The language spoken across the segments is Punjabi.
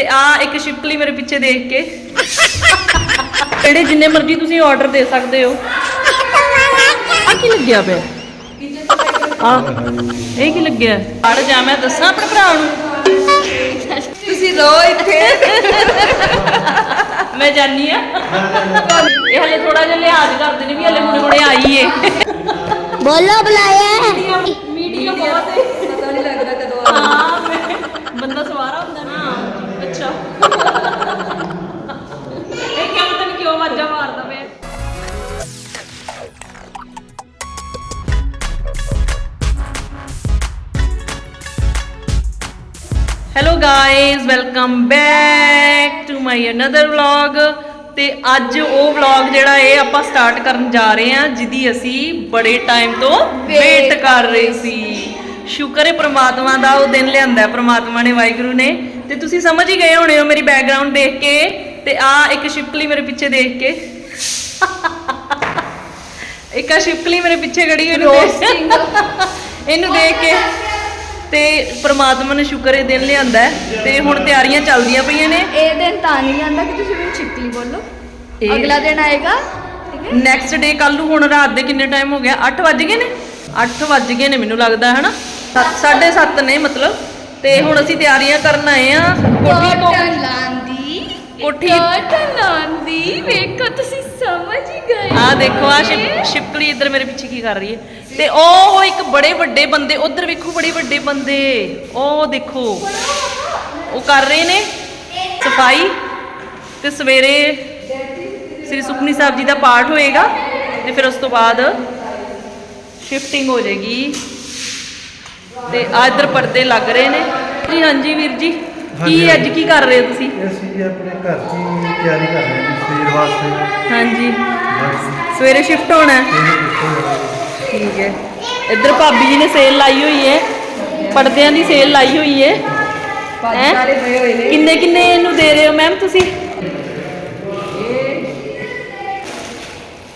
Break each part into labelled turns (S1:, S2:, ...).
S1: ਤੇ ਆ ਇੱਕ ਸ਼ਿਪਕਲੀ ਮੇਰੇ ਪਿੱਛੇ ਦੇਖ ਕੇ। ਜਿਹੜੇ ਜਿੰਨੇ ਮਰਜ਼ੀ ਤੁਸੀਂ ਆਰਡਰ ਦੇ ਸਕਦੇ ਹੋ। ਆ ਕੀ ਲੱਗਿਆ ਪਿਆ? ਆ ਇਹ ਕੀ ਲੱਗਿਆ? ਅੜ ਜਾ ਮੈਂ ਦੱਸਾਂ ਆਪਣੇ ਭਰਾ ਨੂੰ।
S2: ਤੁਸੀਂ ਰੋ ਇੱਥੇ।
S1: ਮੈਂ ਜਾਨੀ ਆ। ਇਹ ਹਲੇ ਥੋੜਾ ਜਿਹਾ ਲਿਹਾਜ਼ ਕਰਦੇ ਨੇ ਵੀ ਹਲੇ ਹੁਣੇ ਹੁਣੇ ਆਈ ਏ।
S3: ਬੋਲੋ ਬੁਲਾਇਆ
S1: ਇਹ ਕਿਉਂ ਪਤਾ ਨਹੀਂ ਕਿਉਂ ਵਾਜਾ ਮਾਰਦਾ ਪਿਆ hello guys welcome back to my another vlog ਤੇ ਅੱਜ ਉਹ ਵਲੌਗ ਜਿਹੜਾ ਇਹ ਆਪਾਂ ਸਟਾਰਟ ਕਰਨ ਜਾ ਰਹੇ ਹਾਂ ਜਿਹਦੀ ਅਸੀਂ ਬੜੇ ਟਾਈਮ ਤੋਂ ਵੇਟ ਕਰ ਰਹੇ ਸੀ। ਸ਼ੁਕਰ ਹੈ ਪ੍ਰਮਾਤਮਾ ਦਾ ਉਹ ਦਿਨ ਲਿਆਂਦਾ ਹੈ ਪ੍ਰਮਾਤਮਾ ਨੇ ਵਾਹਿਗੁਰੂ ਨੇ। ਤੇ ਤੁਸੀਂ ਸਮਝ ਹੀ ਗਏ ਹੋਣੇ ਹੋ ਮੇਰੀ ਬੈਕਗ੍ਰਾਉਂਡ ਦੇਖ ਕੇ ਤੇ ਆ ਇੱਕ ਸ਼ਿਪਕਲੀ ਮੇਰੇ ਪਿੱਛੇ ਦੇਖ ਕੇ। ਇੱਕ ਆ ਸ਼ਿਪਕਲੀ ਮੇਰੇ ਪਿੱਛੇ ਖੜੀ ਹੋਈ ਇਹਨੂੰ ਦੇਖ- ਇਹਨੂੰ ਦੇਖ ਕੇ ਤੇ ਪ੍ਰਮਾਤਮਾ ਨੇ ਸ਼ੁਕਰ ਇਹ ਦਿਨ ਲਿਆਂਦਾ ਹੈ ਤੇ ਹੁਣ ਤਿਆਰੀਆਂ ਚੱਲਦੀਆਂ ਪਈਆਂ ਨੇ।
S2: ਇਹ ਦਿਨ ਤਾਂ ਨਹੀਂ ਆਂਦਾ ਕਿ ਤੁਸੀਂ ਮੈਨੂੰ ਛਿੱਕਲੀ ਬੋਲੋ।
S1: ਇਹ-
S2: ਅਗਲਾ ਦਿਨ ਆਏਗਾ ਠੀਕ ਹੈ?
S1: ਨੈਕਸਟ ਡੇ ਕੱਲ ਨੂੰ ਹੁਣ ਰਾਤ ਦੇ ਕਿੰਨੇ ਟਾਈਮ ਹੋ ਗਿਆ 8 ਵੱਜ ਗਏ ਨੇ? 8 ਵੱਜ ਗਏ ਨੇ ਮੈਨੂੰ ਲੱਗਦਾ ਹੈ ਨਾ 7:30 ਨੇ ਮਤਲਬ। ਤੇ ਹੁਣ ਅਸੀਂ ਤਿਆਰੀਆਂ ਕਰਨ ਆਏ ਆ ਕੋਠੀ ਤੋਂ
S2: ਕਾਟਨ ਲਾਂਦੀ
S1: ਕੋਠੀ-
S2: ਕਾਟਨ ਲਾਂਦੀ ਵੇਖੋ ਤੁਸੀਂ ਸਮਝ ਹੀ ਗਏ
S1: ਆ ਦੇਖੋ ਆ ਸ਼ਿਪ ਸ਼ਿਪਕਲੀ ਇੱਧਰ ਮੇਰੇ ਪਿੱਛੇ ਕੀ ਕਰ ਰਹੀ ਹੈ। ਤੇ ਉਹ ਇੱਕ ਬੜੇ ਵੱਡੇ ਬੰਦੇ ਉਧਰ ਵੇਖੋ ਬੜੇ ਵੱਡੇ ਬੰਦੇ। ਉਹ ਦੇਖੋ ਉਹ ਕਰ ਰਹੇ ਨੇ ਸਫ਼ਾਈ। ਤੇ ਸਵੇਰੇ ਸ੍ਰੀ ਸੁਖਨੀ ਸਾਹਿਬ ਜੀ ਦਾ ਪਾਠ ਹੋਏਗਾ ਤੇ ਫਿਰ ਉਸ ਤੋਂ ਬਾਅਦ ਸ਼ਿਫਟਿੰਗ ਹੋ ਜਾਏਗੀ। ਤੇ ਆ ਇੱਧਰ ਪਰਦੇ ਲੱਗ ਰਹੇ ਨੇ। ਜੀ ਹਾਂਜੀ ਵੀਰ ਜੀ ਕੀ ਅੱਜ ਕੀ ਕਰ ਰਹੇ ਹੋ ਤੁਸੀਂ?
S4: ਅਸੀਂ ਆਪਣੇ ਘਰ ਦੀ ਤਿਆਰੀ ਕਰ ਰਹੇ ਹਾਂ ਜੀ ਸਵੇਰ ਵਾਸਤੇ।
S1: ਹਾਂਜੀ। ਸਵੇਰੇ ਸ਼ਿਫਟ ਹੋਣਾ ਠੀਕ ਹੈ। ਇੱਧਰ ਭਾਬੀ ਜੀ ਨੇ ਸੇਲ ਲਾਈ ਹੋਈ ਹੈ। ਪਰਦਿਆਂ ਦੀ ਸੇਲ ਲਾਈ ਹੋਈ ਹੈ?
S2: ਸਾਰੇ ਪਏ ਹੋਏ ਨੇ।
S1: ਕਿੰਨੇ ਕਿੰਨੇ ਇਹਨੂੰ ਦੇ ਰਹੇ ਹੋ ਮੈਮ ਤੁਸੀਂ?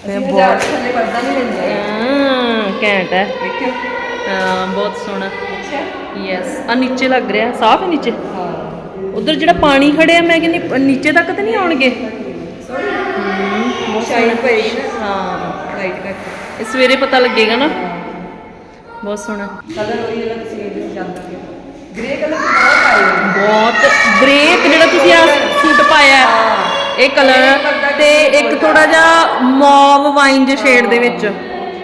S2: ਅਸੀਂ ਬਾਜ਼ਾਰ ਤੋਂ ਥੱਲੇ ਪਰਦਾ ਨਹੀਂ ਲੈਂਦੇ।
S1: ਹਾਂ ਘੈਂਟ ਹੈ।
S2: ਵੇਖਿਓ
S1: ਹਾਂ ਬਹੁਤ ਸੋਹਣਾ। ਯੈਸ ਆ ਨੀਚੇ ਲੱਗ ਰਿਹਾ ਸਾਫ਼ ਹੈ ਨੀਚੇ?
S2: ਹਾਂ।
S1: ਉਧਰ ਜਿਹੜਾ ਪਾਣੀ ਖੜਿਆ ਮੈਂ ਕਹਿੰਦੀ ਨੀਚੇ ਤੱਕ ਤਾਂ ਨਹੀਂ ਆਉਣਗੇ?
S2: ਸ਼ਾਈਨ ਪਈ ਨਾ।
S1: ਹਾਂ। ਸਵੇਰੇ ਪਤਾ ਲੱਗੇਗਾ ਨਾ। ਬਹੁਤ ਸੋਹਣਾ।
S2: ਕਲਰ ਉਹੀ ਵਾਲਾ ਤੁਸੀਂ ਇਹਦੇ ਚ ਜਾਂਦਾ ਹੈ। ਗ੍ਰੇ ਕਲਰ ਬਹੁਤ
S1: ਬ੍ਰੇਕ ਜਿਹੜਾ ਤੁਸੀਂ ਆ ਸੂਟ ਪਾਇਆ ਹੈ, ਇਹ ਕਲਰ ਤੇ ਇੱਕ ਥੋੜਾ ਜਿਹਾ ਮੌਵ ਵਾਈਨ ਦੇ ਸ਼ੇਡ ਦੇ ਵਿੱਚ।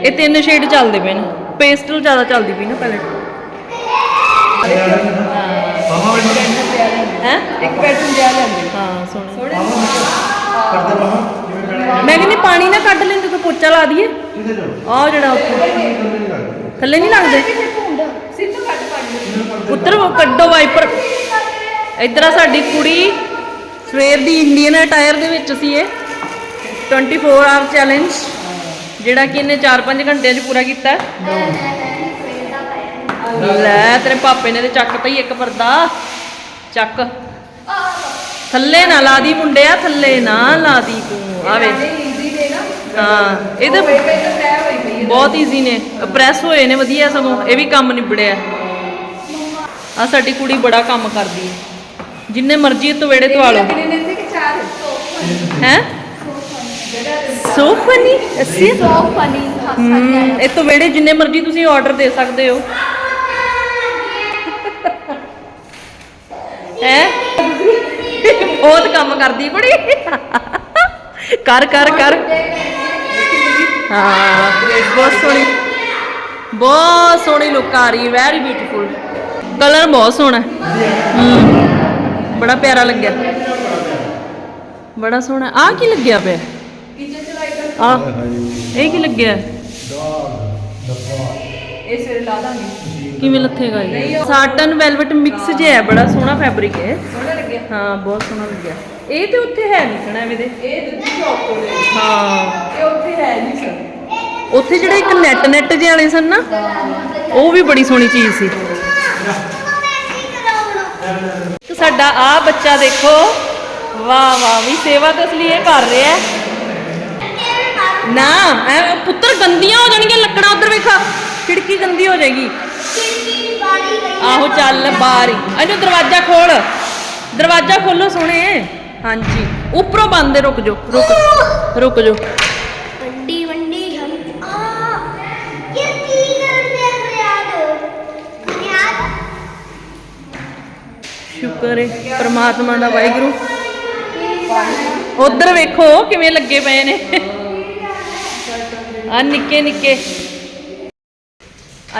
S1: ਇਹ ਤਿੰਨ ਸ਼ੇਡ ਚੱਲਦੇ ਪਏ ਨੇ। ਪੇਸਟਲ ਜ਼ਿਆਦਾ ਚੱਲਦੀ ਪਈ ਨਾ ਪੈਲਟ
S4: ਮਾਮਾ ਵੀ
S1: ਹੈ?
S2: ਇੱਕ ਬੈਡਰੂਮ ਜਿਆ ਲੈਂਦੇ
S1: ਹਾਂ ਸੋਹਣਾ।
S2: ਥੋੜੇ
S4: ਕਰਦੇ ਮਾਮਾ ਜਿਵੇਂ ਪੈਣਾ।
S1: ਮੈਂ ਕਹਿੰਦੀ ਪਾਣੀ ਨਾ ਕੱਢ ਲੈਂਦੇ ਕੋਈ ਪੋਚਾ ਲਾ ਦਈਏ।
S4: ਕਿੱਥੇ ਜਾਓ
S1: ਜਿਹੜਾ ਉੱਥੇ।
S4: ਕੰਨੇ ਨਹੀਂ ਲੱਗਦੇ।
S1: ਥੱਲੇ ਨਹੀਂ ਲੱਗਦੇ?
S2: ਸਿੱਧ ਕੱਟ ਪਾਣੀ।
S1: ਪੁੱਤਰ ਉਹ ਕੱਢੋ ਵਾਈਪਰ। ਇੱਧਰ ਆ ਸਾਡੀ ਕੁੜੀ ਸਵੇਰ ਦੀ ਇੰਡੀਅਨ ਅਟਾਇਰ ਦੇ ਵਿੱਚ ਸੀ ਇਹ। 24 ਆਵਰ ਚੈਲੰਜ ਜਿਹੜਾ ਕਿ ਇਹਨੇ 4-5 ਘੰਟਿਆਂ 'ਚ ਪੂਰਾ ਕੀਤਾ। ਲੈ ਤੇਰੇ ਪਾਪੇ ਨੇ ਤੇ ਚੱਕ ਹੀ ਇੱਕ ਪਰਦਾ। ਚੱਕ। ਥੱਲੇ ਨਾ ਲਾ ਦੀ ਮੁੰਡਿਆ ਥੱਲੇ ਨਾ ਲਾ ਦੀ ਤੂੰ। ਆਵੇ ਹਾਂ ਇਹ ਤਾਂ
S2: ਪਈ
S1: ਬਹੁਤ ਈਜ਼ੀ ਨੇ। ਪ੍ਰੈਸ ਹੋਏ ਨੇ ਵਧੀਆ ਸਗੋਂ ਇਹ ਵੀ ਕੰਮ ਨਿਬੜਿਆ। ਆ ਸਾਡੀ ਕੁੜੀ ਬੜਾ ਕੰਮ ਕਰਦੀ ਹੈ। ਜਿੰਨੇ ਮਰਜ਼ੀ ਤੋਂ ਵੇੜੇ ਤਵਾ ਲਓ। ਹੈ? ਸੋ ਫਨੀ ਅਸੀਂ?
S3: ਸੋ ਫਨੀ
S1: ਹਮ, ਇਹ ਤੋਂ ਵੇੜੇ ਜਿੰਨੇ ਮਰਜ਼ੀ ਤੁਸੀਂ ਆਰਡਰ ਦੇ ਸਕਦੇ ਹੋ। ਹੈ? ਬਹੁਤ ਕੰਮ ਕਰਦੀ ਬੜੀ ਕਰ ਕਰ ਕਰ। ਹਾਂ ਬਹੁਤ ਸੋਹਣੀ। ਬਹੁਤ ਸੋਹਣੀ ਲੁੱਕ ਆ ਰਹੀ ਵੈਰੀ ਬਿਊਟੀਫੁਲ ਕਲਰ ਬਹੁਤ ਸੋਹਣਾ ਬੜਾ ਪਿਆਰਾ ਲੱਗਿਆ। ਬੜਾ ਸੋਹਣਾ। ਆ ਕੀ ਲੱਗਿਆ ਪਿਆ? ਆ। ਇਹ ਕੀ ਲੱਗਿਆ?
S2: ਇਹ ਸਵੇਰੇ ਲਾ ਦਾਂਗੇ।
S1: ਕਿਵੇਂ ਲੱਥੇਗਾ ਇਹ? ਸਾਟਨ ਵੈਲਵਟ ਮਿਕਸ ਜਿਹਾ ਹੈ ਬੜਾ ਸੋਹਣਾ ਫੈਬਰਿਕ ਹੈ।
S2: ਸੋਹਣਾ ਲੱਗਿਆ।
S1: ਹਾਂ ਬਹੁਤ ਸੋਹਣਾ ਲੱਗਿਆ। ਇਹ ਤੇ ਉੱਥੇ ਹੈ ਨਹੀਂ ਸਣਾ ਐਵੇਂ ਦੇ
S2: ਇਹ ਦੂਜੀ ਸ਼ੌਪ ਤੋਂ ਲੈ
S1: ਹਾਂ।
S2: ਇਹ ਉੱਥੇ ਹੈ ਨਹੀਂ ਸਰ।
S1: ਉੱਥੇ ਜਿਹੜੇ ਇੱਕ ਨੈਟ ਨੈਟ ਜਿਹੇ ਵਾਲੇ ਸਨ ਨਾ ਉਹ ਵੀ ਬੜੀ ਸੋਹਣੀ ਚੀਜ਼ ਸੀ। ਤੇ ਸਾਡਾ ਆ ਬੱਚਾ ਦੇਖੋ। ਵਾਹ ਵਾਹ ਵੀ ਸੇਵਾ ਤਾਂ ਅਸਲੀ ਇਹ ਕਰ ਰਿਹਾ ਹੈ। ਨਾ ਐ ਪੁੱਤਰ ਗੰਦੀਆਂ ਹੋ ਜਾਣਗੀਆਂ ਲੱਕੜਾਂ ਉਧਰ ਵੇਖਾ ਖਿੜਕੀ ਗੰਦੀ ਹੋ ਜਾਏਗੀ। ਆਹੋ ਚੱਲ ਬਾਹਰ ਹੀ। ਇਹਨੂੰ ਦਰਵਾਜ਼ਾ ਖੋਲ। ਦਰਵਾਜ਼ਾ ਖੋਲੋ ਸੋਹਣੇ। ਹਾਂਜੀ ਉੱਪਰੋਂ ਬੰਦ ਰੁਕ ਜਾਓ ਰੁਕ ਰੁਕ ਜਾਓ।
S3: ਵੰਡੀ ਵੰਡੀ ਹਮ ਆ ਇਹ ਕੀ ਕਰਦੇ ਫਰਿਆਦ ਫਰਿਆਦ
S1: ਸ਼ੁਕਰ ਹੈ ਪ੍ਰਮਾਤਮਾ ਦਾ ਵਾਹਿਗੁਰੂ। ਉਧਰ ਵੇਖੋ ਕਿਵੇਂ ਲੱਗੇ ਪਏ ਨੇ। ਆ ਨਿੱਕੇ ਨਿੱਕੇ।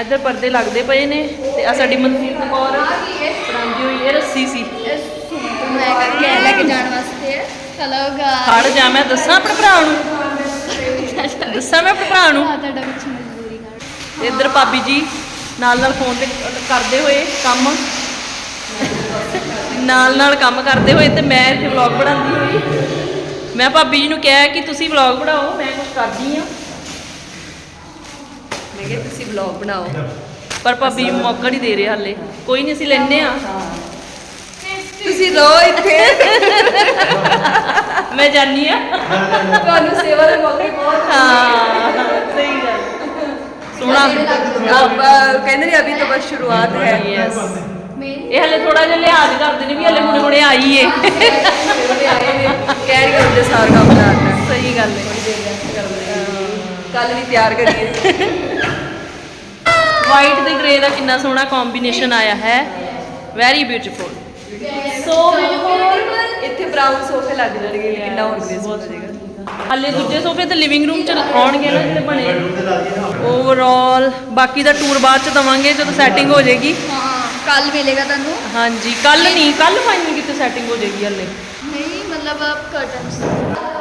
S1: ਇੱਧਰ ਪਰਦੇ ਲੱਗਦੇ ਪਏ ਨੇ ਤੇ ਆ ਸਾਡੀ ਮਨਸੀਰ ਕੌਰ ਪੜਾਉਂਦੀ ਹੋਈ ਇਹ ਰੱਸੀ ਸੀ।
S5: ਮੈਂ ਕਰਕੇ ਲੈ ਕੇ ਜਾਣ ਵਾਸਤੇ ਚਲੋ ਗਾ
S1: ਖੜ ਜਾ ਮੈਂ ਦੱਸਾਂ ਆਪਣੇ ਭਰਾ ਨੂੰ? ਦੱਸਾਂ ਮੈਂ ਆਪਣੇ ਭਰਾ ਨੂੰ?
S5: ਤੁਹਾਡਾ ਵਿੱਚ ਮਜਬੂਰੀ ਕਰ
S1: ਇੱਧਰ ਭਾਬੀ ਜੀ ਨਾਲ ਨਾਲ ਫੋਨ ਤੇ ਕਰਦੇ ਹੋਏ ਕੰਮ। ਨਾਲ ਨਾਲ ਕੰਮ ਕਰਦੇ ਹੋਏ ਤੇ ਮੈਂ ਇੱਥੇ ਵਲੌਗ ਬਣਾਉਂਦੀ ਹੋਈ। ਮੈਂ ਭਾਬੀ ਜੀ ਨੂੰ ਕਿਹਾ ਕਿ ਤੁਸੀਂ ਵਲੌਗ ਬਣਾਓ, ਮੈਂ ਕੁਝ ਕਰਦੀ ਆ
S2: ਮੈਂ ਕਿਹਾ ਤੁਸੀਂ ਵਲੌਗ ਬਣਾਓ।
S1: ਪਰ ਭਾਬੀ ਮੌਕਾ ਨਹੀਂ ਦੇ ਰਹੇ ਹਾਲੇ। ਕੋਈ ਨਹੀਂ ਅਸੀਂ ਲੈਣੇ ਆ
S2: ਤੁਸੀਂ ਰੋ ਇੱਥੇ।
S1: ਮੈਂ ਜਾਣੀ ਆ
S2: ਤੁਹਾਨੂੰ ਸੇਵਾ ਦੇ ਮੌਕੇ ਬਹੁਤ
S1: ਹਾਂ।
S2: ਆਪ ਕਹਿੰਦੇ ਨੇ ਅਭੀ ਤਾਂ ਬਸ
S1: ਸ਼ੁਰੂਆਤ
S5: ਹੈ।
S1: ਇਹ ਹਲੇ ਥੋੜਾ ਜਿਹਾ ਲਿਹਾਜ਼ ਕਰਦੇ ਨੇ ਵੀ ਹਲੇ ਹੁਣੇ ਹੁਣੇ ਆਈ ਏ।
S2: ਕਹਿ ਰਹੀ ਹੁੰਦੇ ਸਾਰ ਕੰਮ ਦਾ
S1: ਸਹੀ ਗੱਲ ਹੈ।
S2: ਕੱਲ ਵੀ ਤਿਆਰ ਕਰੀਏ।
S1: ਵਾਈਟ ਤੇ ਗ੍ਰੇ ਦਾ ਕਿੰਨਾ ਸੋਹਣਾ ਕੰਬੀਨੇਸ਼ਨ ਆਇਆ ਹੈ। ਵੈਰੀ ਬਿਊਟੀਫੁਲ ਸੋ
S2: ਇੱਥੇ ਬਰਾਊਨ ਸੋਫੇ ਲੱਗ ਜਾਣਗੇ ਕਿੰਨਾ ਹੋਰ ਗ੍ਰੇਸ ਹੋ ਜਾਏਗਾ
S1: ਹਾਲੇ ਦੂਜੇ ਸੋਫੇ ਤੇ ਲਿਵਿੰਗ ਰੂਮ ਚ ਆਉਣਗੇ ਨਾ ਜਿਹੜੇ ਬਣੇ। ਓਵਰਆਲ ਬਾਕੀ ਦਾ ਟੂਰ ਬਾਅਦ ਚ ਦਵਾਂਗੇ ਜਦੋਂ ਸੈਟਿੰਗ ਹੋ ਜਾਏਗੀ।
S5: ਹਾਂ ਕੱਲ ਮਿਲੇਗਾ ਤੁਹਾਨੂੰ।
S1: ਹਾਂਜੀ ਕੱਲ ਨਹੀਂ ਕੱਲ ਫਾਈਨਲ ਕਿਤੇ ਸੈਟਿੰਗ ਹੋ ਜਾਏਗੀ ਹਾਲੇ।
S5: ਨਹੀਂ ਮਤਲਬ ਕਰਟਨਸ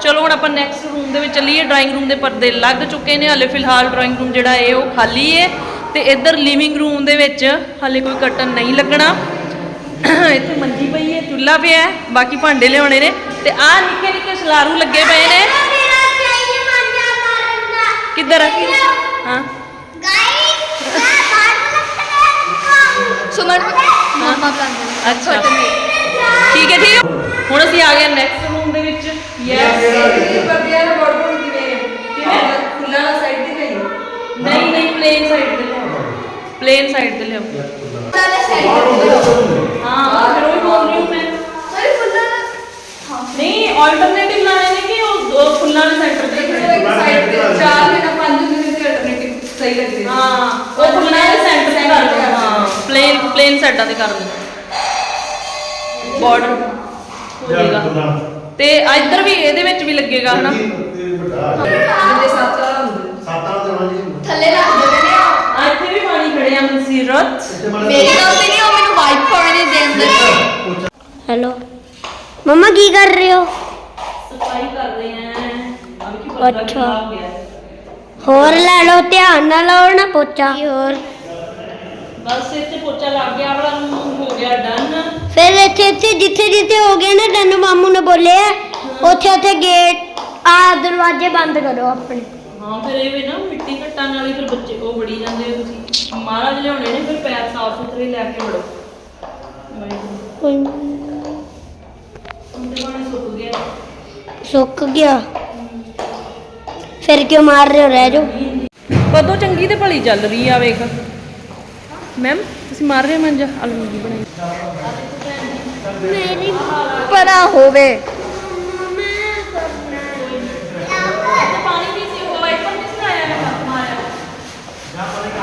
S1: ਚਲੋ ਹੁਣ ਆਪਾਂ ਨੈਕਸਟ ਰੂਮ ਦੇ ਵਿੱਚ ਚੱਲੀਏ ਡਰਾਇੰਗ ਰੂਮ ਦੇ ਪਰਦੇ ਲੱਗ ਚੁੱਕੇ ਨੇ ਹਾਲੇ ਫਿਲਹਾਲ ਡਰਾਇੰਗ ਰੂਮ ਜਿਹੜਾ ਹੈ ਉਹ ਖਾਲੀ ਹੈ ਤੇ ਇੱਧਰ ਲਿਵਿੰਗ ਰੂਮ ਦੇ ਵਿੱਚ ਹਾਲੇ ਕੋਈ ਕਰਟਨ ਨਹੀਂ ਲੱਗਣਾ। ਇੱਥੇ ਮੰਜੀ ਪਈ ਹੈ ਚੁੱਲ੍ਹਾ ਪਿਆ ਹੈ ਬਾਕੀ ਭਾਂਡੇ ਲਿਆਉਣੇ ਨੇ। ਤੇ ਆਹ ਨਿੱਕੇ ਨਿੱਕੇ ਸਲਾਰੂ ਲੱਗੇ ਪਏ ਨੇ। ਕਿੱਧਰ ਹਾਂ।
S5: ਸੁਮਨ ਮਾਮਾ ਬੁਲਾਉਂਦੇ
S1: ਅੱਛਾ। ਠੀਕ ਹੈ ਠੀਕ ਹੁਣ ਅਸੀਂ ਆ ਗਏ ਨੈਕਸਟ ਰੂਮ ਦੇ ਵਿੱਚ। ਯੈਸ
S2: ਇਹ
S1: ਪਲੇਨ ਸਾਈਡ ਤੇ ਲਿਆਓ ਹਾਂ ਫਿਰ ਉਹ ਬੋਲ ਰਹੀ ਹੂੰ ਮੈਂ। ਨਹੀਂ ਆਲਟਰਨੇਟਿਵ ਲਾਣੇ ਨੇ ਕਿ ਉਹ ਉਹ ਫੁੱਲਾਂ ਦੇ ਸੈਂਟਰ ਤੇ ਖੜੇ
S2: ਸਾਈਡ ਤੇ ਚਾਰ ਮਹੀਨਾ ਪੰਜ ਦਿਨ ਦੇ ਅਲਟਰਨੇਟਿਵ ਸਹੀ ਲੱਗਦੇ
S1: ਹਾਂ ਉਹ ਫੁੱਲਾਂ ਦੇ ਸੈਂਟਰ ਤੇ ਕਰ ਦਿਓ ਹਾਂ ਪਲੇਨ ਪਲੇਨ ਸਾਈਡਾਂ ਤੇ ਕਰ ਦਿਓ ਬਾਰਡਰ ਹੋ ਜਾਏਗਾ ਤੇ ਇੱਧਰ ਵੀ ਇਹਦੇ ਵਿੱਚ ਵੀ ਲੱਗੇਗਾ ਹਨਾ?
S2: ਜਿੰਦੇ ਸੱਤ ਵਾਲਾ ਹੁੰਦੇ।
S5: ਥੱਲੇ ਰੱਖ
S1: ਪਾਣੀ ਖੜੀਆਂ ਮਨਸੀਰਤ
S5: ਮੇਰੀ ਗਲਤੀ ਨਹੀਂ ਉਹ ਮੈਨੂੰ ਵਾਈਪ ਕਰਨ ਨਹੀਂ ਦਿੰਦੇ।
S3: ਹੈਲੋ। ਮਮਾ ਕੀ ਕਰ ਰਹੇ ਹੋ?
S1: ਸਫ਼ਾਈ ਕਰ ਰਹੇ ਆ ਅਬ ਕੀ ਪਤਾ
S3: ਅੱਛਾ।
S1: ਖਰਾਬ ਗਿਆ।
S3: ਹੋਰ ਲੈ ਲਓ ਧਿਆਨ ਨਾਲ ਲਾਓ ਨਾ ਪੋਚਾ। ਹੋਰ?
S1: ਬਸ ਇੱਥੇ ਪੋਚਾ ਲੱਗ ਗਿਆ ਆਪਣਾ ਹੋ ਗਿਆ ਡਨ
S3: ਫਿਰ ਇੱਥੇ ਇੱਥੇ ਜਿੱਥੇ ਜਿੱਥੇ ਹੋ ਗਏ ਨਾ ਤੈਨੂੰ ਮਾਮੂ ਨੇ ਬੋਲਿਆ ਉੱਥੇ ਉੱਥੇ ਗੇਟ ਆ ਦਰਵਾਜ਼ੇ
S1: ਮਹਾਰਾਜ ਲਿਆਉਣੇ ਨੇ ਫਿਰ ਪੈਰ ਸਾਫ਼ ਸੁਥਰੇ ਲੈ ਕੇ ਵੜੋ।
S3: ਕੋਈ
S1: ਹੁਣ ਤੇ ਪਾਣੀ ਸੁੱਕ ਗਿਆ।
S3: ਸੁੱਕ ਗਿਆ। ਫਿਰ ਕਿਉਂ ਮਾਰ ਰਹੇ ਹੋ? ਰਹਿ ਜਾਓ।
S1: ਕਦੋਂ ਚੰਗੀ ਤੇ ਭਲੀ ਚੱਲ ਰਹੀ ਆ ਵੇਖ। ਮੈਮ ਤੁਸੀਂ ਮਾਰ ਰਹੇ ਹੋ ਮੰਜਾ ਆਲੂ ਬਣਾਈ।
S3: ਮੇਰੀ
S5: ਪਰਾ ਹੋਵੇ
S1: ਪਾਣੀ ਦੀ ਸੀ ਉਹ ਵਾਈਪਰ ਨਹੀਂ ਸੁਣਾਇਆ ਮੈਂ ਹੱਥ ਮਾਰਿਆ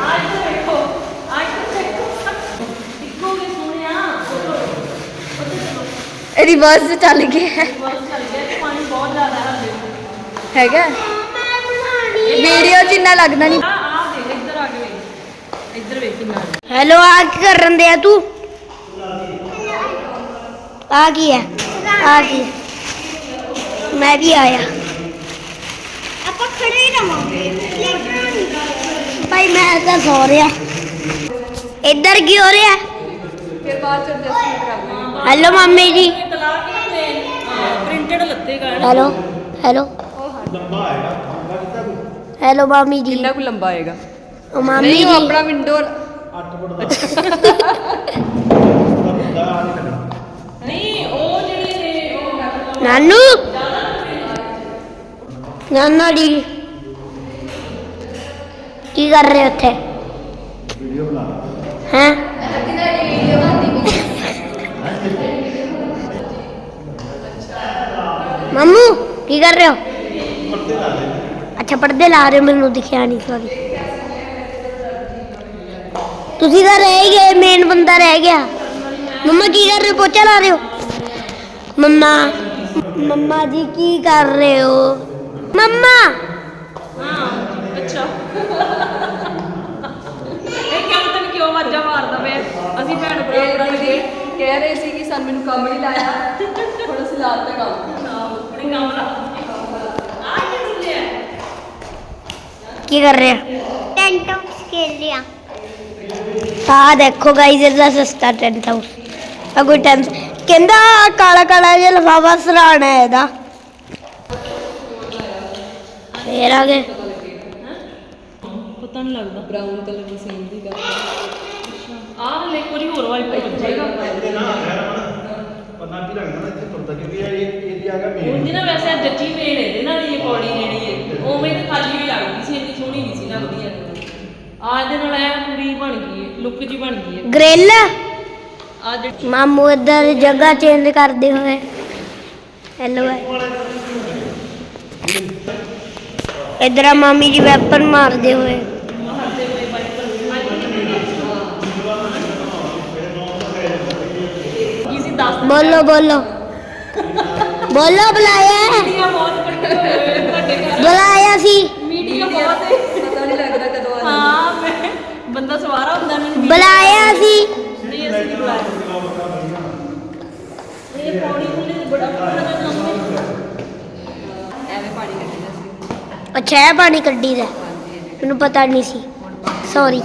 S1: ਆ ਇੱਧਰ ਵੇਖੋ ਆ ਇੱਧਰ ਵੇਖੋ ਇੱਕੋ ਵੀ ਸੁਣਿਆ
S5: ਰਿਵਰਸ ਚੱਲ ਗਿਆ ਹੈ
S1: ਬਸ ਚੱਲ ਗਿਆ ਤੇ ਪਾਣੀ ਬਹੁਤ ਜ਼ਿਆਦਾ ਹੈ।
S5: ਹੈਗਾ? ਵੀਡੀਓ ਜਿੰਨਾ ਲੱਗਦਾ ਨਹੀਂ
S1: ਆ ਆ ਦੇਖ ਇੱਧਰ ਆ ਕੇ ਵੇਖ ਇੱਧਰ ਵੇਖ ਕਿੰਨਾ ਹੈ।
S3: ਹੈਲੋ ਆ ਕੀ ਕਰਨ ਦੇ ਆ ਤੂੰ? ਆ ਕੀ ਹੈ? ਆ ਕੀ? ਹੈ? ਮੈਂ ਵੀ ਆਇਆ। ਆਪਾਂ ਖੜੇ ਹੀ ਰਵਾਂਗੇ। ਭਾਈ ਮੈਂ ਤਾਂ ਸੋ ਰਿਹਾ। ਇੱਧਰ ਕੀ ਹੋ ਰਿਹਾ?
S2: ਫਿਰ ਬਾਅਦ ਚ ਐਡਜਸਟਮੈਂਟ ਕਰ ਲਾਂਗੇ
S3: ਹੈਲੋ ਮੰਮੀ ਜੀ।
S1: ਪ੍ਰਿੰਟਡ
S3: ਹੈਲੋ ਹੈਲੋ ਹੈਲੋ ਮਾਮੀ ਜੀ।
S2: ਕਿੰਨਾ ਕੁ ਲੰਬਾ ਆਏਗਾ?
S3: ਉਹ ਮਾਮੀ
S2: ਨਹੀਂ ਉਹ
S3: ਜੀ।
S2: ਆਪਣਾ ਵਿੰਡੋ
S1: ਨਹੀਂ ਉਹ ਜਿਹੜੇ ਨੇ ਉਹ
S3: ਨਾਨੂ? ਨਾਨਾ ਜੀ। ਕੀ ਕਰ ਰਹੇ ਉੱਥੇ? ਵੀਡੀਓ ਬਣਾ। ਹੈ? ਮੰਮੂ ਕੀ ਕਰ ਰਹੇ ਹੋ? ਅੱਛਾ ਪਰਦੇ ਲਾ ਰਹੇ ਹੋ ਮੈਨੂੰ ਦਿਖਿਆ ਨਹੀਂ ਸੌਰੀ ਤੁਸੀਂ ਤਾਂ ਰਹਿ ਗਏ ਮੇਨ ਬੰਦਾ ਰਹਿ ਗਿਆ। ਮੰਮਾ ਕੀ ਕਰ ਰਹੇ ਹੋ? ਪੋਚਾ ਲਾ ਰਹੇ ਹੋ? ਮੰਮਾ ਮੰਮਾ ਜੀ ਕੀ ਕਰ ਰਹੇ ਹੋ? ਮੰਮਾ!
S1: ਹਾਂ ਅੱਛਾ। ਇਹ ਕਿਉਂ ਤੈਨੂੰ ਕਿਉਂ ਵਾਜਾ ਮਾਰਦਾ ਪਿਆ। ਅਸੀਂ ਭੈਣ ਭਰਾ
S2: ਇਹ
S1: ਬਣਾ
S2: ਦੀਦੀ ਕਹਿ ਰਹੇ ਸੀ ਕਿ ਸਾਨੂੰ ਮੈਨੂੰ ਕੰਮ ਨਹੀਂ ਲਾਇਆ। ਹੁਣ ਅਸੀਂ ਲਾਤਾ ਕੰਮ।
S1: ਕੀ
S3: ਕਰ ਰਹੇ ਟੈਂਟ ਹਾਊਸ ਖੇਲ ਲਿਆ ਆ ਦੇਖੋ ਗਾਈਜ਼ ਇਹਦਾ ਸਸਤਾ ਟੈਂਟ ਹਾਊਸ ਆ ਕੋਈ ਟੈਂਟ ਕਹਿੰਦਾ ਕਾਲਾ ਕਾਲਾ ਜਿਹਾ ਲਫਾਫਾ ਸਰਾਣਾ ਹੈ ਇਹਦਾ। ਫੇਰ ਆ ਗਏ।
S1: ਪਤਾ ਨਹੀਂ ਲੱਗਦਾ।
S2: ਬ੍ਰਾਊਨ ਕਲਰ ਦੀ ਸੀਨ ਦੀ ਗੱਲ।
S1: ਆਹ ਲੈ ਕੋਈ ਹੋਰ ਵਾਲੀ ਪਈ ਜਾਏਗਾ
S4: ਪਤਾ ਕੀ ਲੱਗਦਾ ਨਾ ਇੱਥੇ ਤੁਰਦਾ ਕਿਉਂਕਿ ਇਹ ਇਹਦੀ ਆ ਗਿਆ ਮੇਨ
S1: ਉਹਦੀ ਨਾ ਵੈਸੇ ਆਹ ਜੱਜੀ ਮੇਨ ਇਹਦੇ ਨਾਲ ਇਹ ਪੌੜੀ ਜਿਹੜੀ ਹੈ ਉਵੇਂ ਤਾਂ ਖਾਲੀ ਵੀ ਲੱਗਦੀ ਸੀ ਇੰਨੀ ਸੋਹਣੀ ਨਹੀਂ ਸੀ ਲੱਗਦੀ ਆ। ਇਹਦੇ ਨਾਲ ਐ ਪੂਰੀ ਬਣ ਗਈ ਹੈ ਲੁੱਕ ਜੀ ਬਣ ਗਈ ਹੈ।
S3: ਗ੍ਰਿਲ
S1: ਆ ਜਿਹੜੀ
S3: ਮਾਮੂ ਇੱਧਰ ਜਗ੍ਹਾ ਚੇਂਜ ਕਰਦੇ ਹੋਏ। ਹੈਲੋ ਇੱਧਰ ਆ ਮਾਮੀ ਜੀ ਵੈਪਨ ਮਾਰਦੇ ਹੋਏ
S1: ਕੀ ਸੀ ਦੱਸ
S3: ਬੋਲੋ ਬੋਲੋ। ਬੋਲੋ ਬੁਲਾਇਆ ਹੈ।
S1: ਮੀਡੀਆ ਬਹੁਤ ਵੱਡੇ ਹੋਏ ਤੁਹਾਡੇ ਘਰ
S3: ਬੁਲਾਇਆ ਸੀ।
S1: ਮੀਡੀਆ ਬਹੁਤ ਹੈ।
S2: ਪਤਾ ਨਹੀਂ ਲੱਗਦਾ ਕਦੋਂ ਆ
S1: ਹਾਂ ਮੈਂ ਬੰਦਾ ਸਵਾਰਾ ਹੁੰਦਾ ਨਾ
S3: ਬੁਲਾਇਆ ਸੀ।
S1: ਨਹੀਂ ਅਸੀਂ ਨਹੀਂ ਬੁਲਾਇਆ। ਇਹ ਪੌੜੀ ਖੁੱਲੇ ਤੇ ਬੜਾ ਬੜਾ ਕੰਮ ਹੈ।
S2: ਐਵੇਂ ਪਾਣੀ ਕੱਢਣਾ ਸੀ।
S3: ਅੱਛਾ ਇਹ ਪਾਣੀ ਕੱਢੀ ਦਾ। ਮੈਨੂੰ ਪਤਾ ਨਹੀਂ ਸੀ। ਸੌਰੀ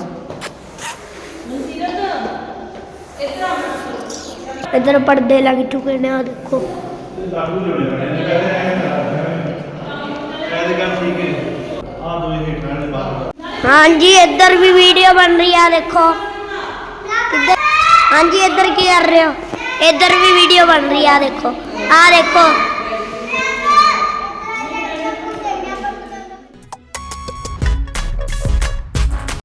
S3: ਇੱਧਰ ਪਰਦੇ ਲੱਗ ਚੁੱਕੇ ਨੇ ਆ ਦੇਖੋ।
S4: ਇਹਦੇ ਗੱਲ ਠੀਕ ਹੈ ਆ ਦੋ ਇਹ ਹੇਠਾਂ ਦੇ ਬਾਹਰ
S3: ਹਾਂਜੀ, ਇੱਧਰ ਵੀ ਵੀਡੀਓ ਬਣ ਰਹੀ ਆ, ਦੇਖੋ। ਇੱਧਰ ਹਾਂਜੀ, ਇੱਧਰ ਕੀ ਕਰ ਰਹੇ ਹੋ? ਇੱਧਰ